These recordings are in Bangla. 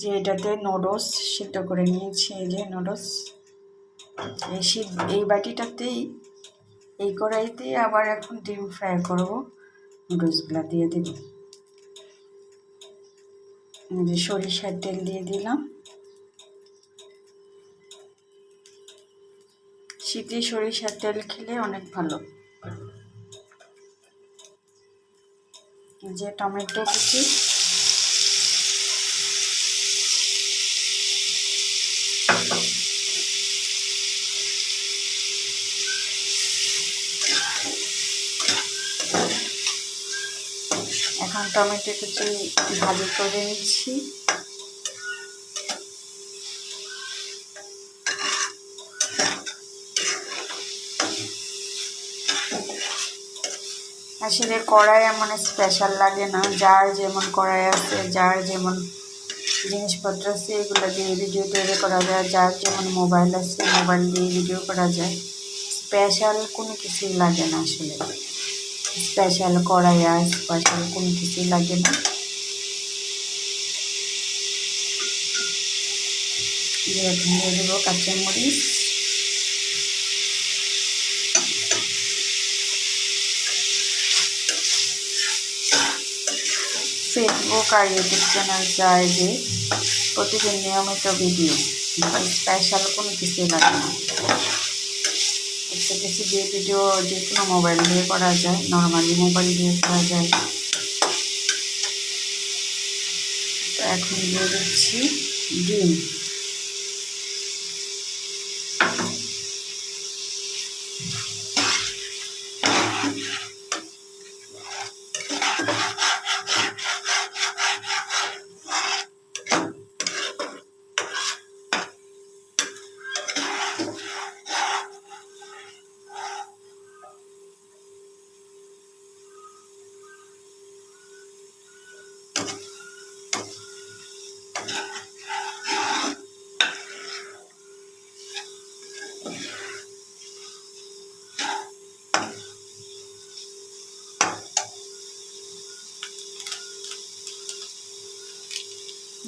যে এটাতে নুডলস সিদ্ধ করে নিয়েছি, এই যে নুডলস এই এই বাটিটাতেই, এই কড়াইতেই আবার এখন ডিম ফ্রাই করব নুডলসগুলো দিয়ে দেব। যে সরিষার তেল দিয়ে দিলাম। শীতে সরিষার তেল খেলে অনেক ভালো। যে টমেটো কুচি। এখন টমেটো কুচি ভাজি করে নিচ্ছি। আসলে কড়াই এমন স্পেশাল লাগে না। যার যেমন কড়াই আছে, যার যেমন জিনিসপত্র আছে, এগুলো দিয়ে ভিডিও তৈরি করা যায়। যার যেমন মোবাইল আছে মোবাইল দিয়ে ভিডিও করা যায়। স্পেশাল কোনো কিছুই লাগে না আসলে। স্পেশাল কড়াই আর স্পেশাল কোনো কিছুই লাগে না। দেবো কাঁচামরিচ। ফেসবুক আর ইউটিউব চ্যানেল চায় যে প্রতিদিন নিয়মিত ভিডিও স্পেশাল কোনো কিছুই লাগে না। একটা কিছু দিয়ে ভিডিও যে কোনো মোবাইল দিয়ে করা যায় নর্মালি মোবাইল দিয়ে করা যায়। তো এখন দিয়ে দিচ্ছি ডিম।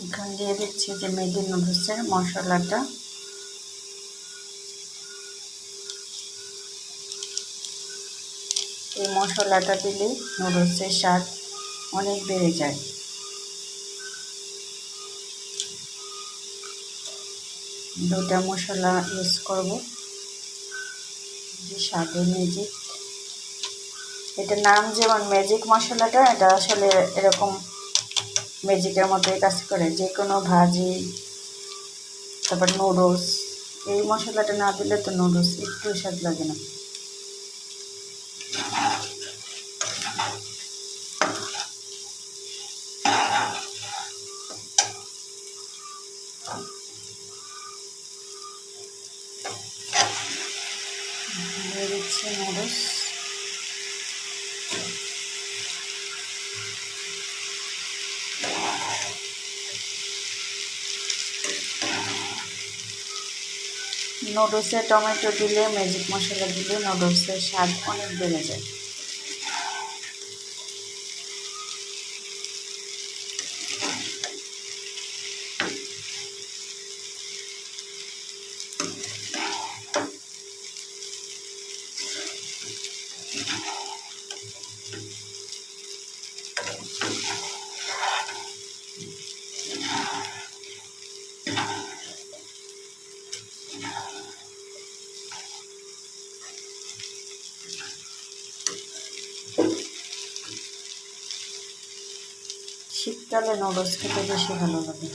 এখন দিয়ে দিচ্ছি যে মেগি নুডলসের মশলাটা। এই মশলাটা দিলে নুডলসের স্বাদ অনেক বেড়ে যায়। দুটা মশলা ইউজ করব। যে স্বাদে ম্যাজিক এটার নাম যেমন ম্যাজিক মশলাটা, এটা আসলে এরকম ম্যাজিকের মতোই কাজ করে, যে কোনো ভাজি, তারপর নুডলস, এই মশলাটা না দিলে তো নুডলস একটু স্বাদ লাগে না। নুডলস। নুডলসে টমেটো দিলে ম্যাজিক মশলা দিলে নুডলসের স্বাদ অনেক বেড়ে যায়। শীতকালে নুডলস খেতে বেশি ভালো লাগে।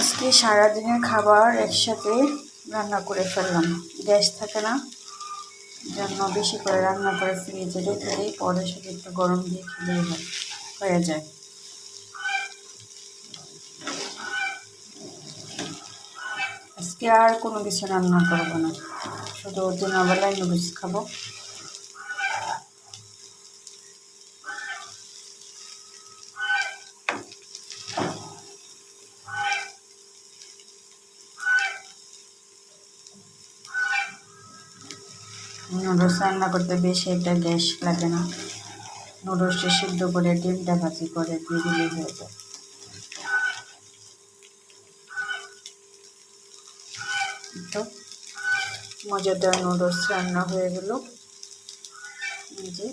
আজকে সারাদিনের খাবার একসাথে রান্না করে ফেললাম। গ্যাস থাকে না, জন্য বেশি করে রান্না করে ফ্রিজে রেখে দিই, পরে সাথে একটু গরম দিয়ে খেলে হয় যায়। আজকে আর কোনো কিছু রান্না করব না, শুধু দিনের বেলায় নুডলস খাব। নুডলস রান্না করতে বেশি একটা গ্যাস লাগে না। নুডলসটি সিদ্ধ করে ডিমটা ভাজি করে দিয়ে দিলে হয়ে যায়। তো মজাদার নুডলস রান্না হয়ে গেল। যে।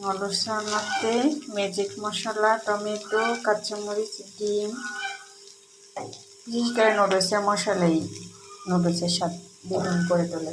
নুডলস রান্নাতে ম্যাজিক মশলা টমেটো কাঁচামরিচ, ডিম। বিশেষ করে নুডলসের মশলাই নুডলসের স্বাদ দ্বিগুণ করে তোলে।